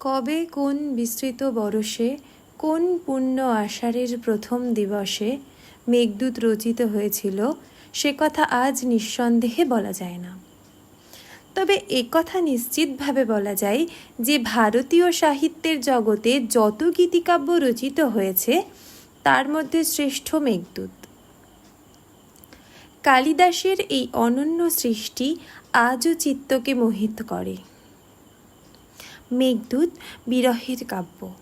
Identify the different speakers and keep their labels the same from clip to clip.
Speaker 1: কবে কোন বিস্তৃত বরষে, কোন পুণ্য আষাঢ়ের প্রথম দিবসে মেঘদূত রচিত হয়েছিল, সে কথা আজ নিঃসন্দেহে বলা যায় না। তবে একথা নিশ্চিতভাবে বলা যায় যে ভারতীয় সাহিত্যের জগতে যত গীতিকাব্য রচিত হয়েছে, তার মধ্যে শ্রেষ্ঠ মেঘদূত। কালিদাসের এই অনন্য সৃষ্টি আজও চিত্তকে মোহিত করে। মেঘদূত বিরহের কাব্য।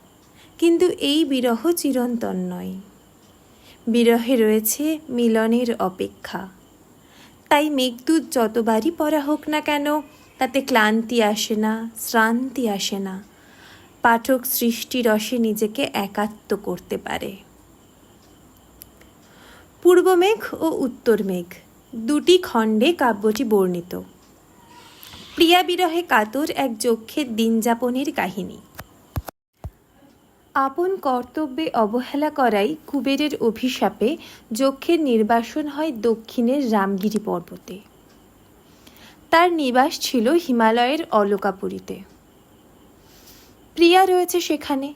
Speaker 1: কিন্তু এই বিরহ চিরন্তন নয়। বিরহে রয়েছে মিলনের অপেক্ষা। তাই মেঘদূত যতবারই পড়া হোক না কেন, তাতে ক্লান্তি আসে না, শ্রান্তি আসে না। পাঠক সৃষ্টি রসে নিজেকে একাত্ম করতে পারে। পূর্ব মেঘ ও উত্তর মেঘ দুটি খণ্ডে কাব্যটি বর্ণিত। প্রিয়া বিরহে কাতর এক যক্ষের দিন যাপনের কাহিনী। আপন কর্তব্যে অবহেলা করাই কুবেরের অভিশাপে যক্ষের নির্বাসন হয় দক্ষিণের রামগিরি পর্বতে। তার নিবাস ছিল হিমালয়ের অলকাপুরীতে। প্রিয়া রয়েছে সেখানে।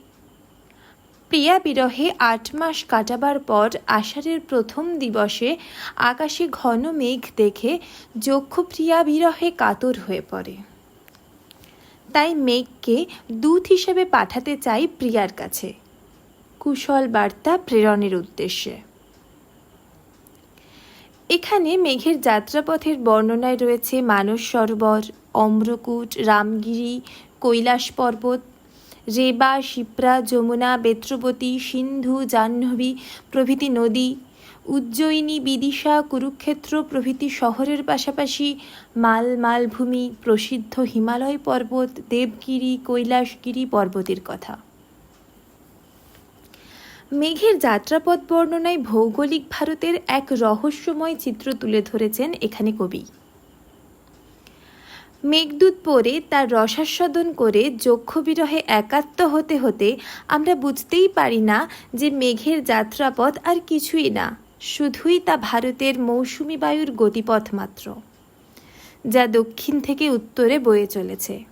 Speaker 1: প্রিয়া বিরহে আট মাস কাটাবার পর আষাঢ়ের প্রথম দিবসে আকাশে ঘন মেঘ দেখে যক্ষ প্রিয়া বিরহে কাতর হয়ে পড়ে। তাই মেঘকে দূত হিসেবে পাঠাতে চাই প্রিয়ার কাছে। কুশল বার্তা প্রেরণের উদ্দেশ্যে। এখানে মেঘের যাত্রাপথের বর্ণনায় রয়েছে মানস সরোবর, অম্রকূট, রামগিরি, কৈলাস পর্বত রেবা, শিপ্রা, যমুনা, বেত্রবতী, সিন্ধু, জাহ্নবী, প্রভৃতি নদী, উজ্জয়িনী, বিদিশা, কুরুক্ষেত্র, প্রভৃতি শহরের পাশাপাশি মাল, মালভূমি, প্রসিদ্ধ হিমালয় পর্বত, দেবগিরি, কৈলাসগিরি পর্বতের কথা। মেঘের যাত্রাপথ বর্ণনায় ভৌগোলিক ভারতের এক রহস্যময় চিত্র তুলে ধরেছেন এখানে কবি। মেঘদূত পরে তার রসাস্বাদন করে যক্ষ বিরহে একাত্ম হতে হতে আমরা বুঝতেই পারি না যে মেঘের যাত্রাপথ আর কিছুই না, শুধুই তা ভারতের মৌসুমি বায়ুর গতিপথ মাত্র, যা দক্ষিণ থেকে উত্তরে বয়ে চলেছে।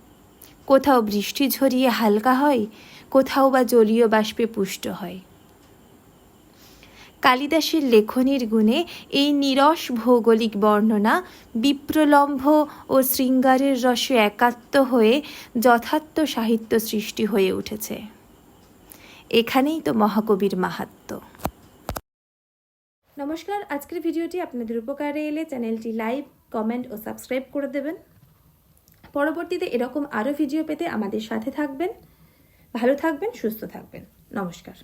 Speaker 1: কোথাও বৃষ্টি ঝরিয়ে হালকা হয়, কোথাও বা জলীয় বাষ্পে পুষ্ট হয়। কালিদাসের লেখনীর গুণে এই নিরস ভৌগোলিক বর্ণনা বিপ্রলম্ভ ও শৃঙ্গারের রসে একাত্ম হয়ে যথার্থ সাহিত্য সৃষ্টি হয়ে উঠেছে। এখানেই তো মহাকবির মাহাত্ম্য। নমস্কার, আজকের ভিডিওটি আপনাদের উপকারে এলে চ্যানেলটি লাইক, কমেন্ট ও সাবস্ক্রাইব করে দেবেন। পরবর্তীতে এরকম আরও ভিডিও পেতে আমাদের সাথে থাকবেন। ভালো থাকবেন, সুস্থ থাকবেন। নমস্কার।